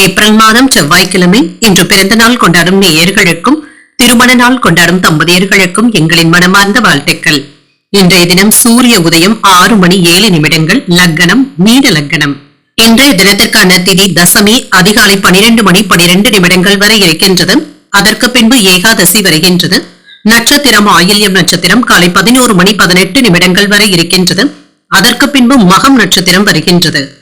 April மாதம் செவ்வாய்க்கிழமை இன்று பிறந்த நாள் கொண்டாடும் நேயர்களுக்கும் திருமண நாள் கொண்டாடும் தம்பதியர்களுக்கும் எங்களின் மனமார்ந்த வாழ்த்துக்கள். இன்றைய தினம் சூரிய உதயம் ஆறு மணி ஏழு நிமிடங்கள் லக்னம் மீன லக்னம் இன்றைய தினத்திற்கான திதி தசமி அதிகாலை பனிரெண்டு மணி பனிரெண்டு நிமிடங்கள் வரை இருக்கின்றது. அதற்கு பின்பு ஏகாதசி வருகின்றது. நட்சத்திரம் ஆயில்யம் நட்சத்திரம் காலை பதினோரு மணி பதினெட்டு நிமிடங்கள் வரை இருக்கின்றது. அதற்கு பின்பு மகம் நட்சத்திரம் வருகின்றது.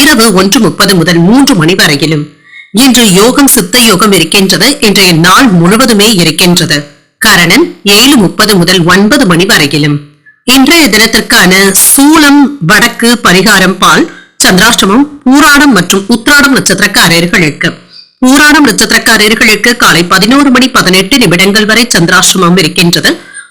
இரவு ஒன்று முப்பது முதல் மூன்று மணி வரையிலும். இன்று யோகம் சித்த யோகம் இருக்கின்றது. இன்றைய நாள் முழுவதுமே இருக்கின்றது. கரணன் ஏழு முப்பது முதல் ஒன்பது மணி வரையிலும். இன்றைய தினத்திற்கான சூலம் வடக்கு பரிகாரம் பால் சந்திராஷ்டமம் பூராடம் மற்றும் உத்ராடம் நட்சத்திரக்காரர்களுக்கு. பூராடம் நட்சத்திரக்காரர்களுக்கு காலை பதினோரு மணி பதினெட்டு நிமிடங்கள் வரை சந்திராஷ்டமம் இருக்கின்றது.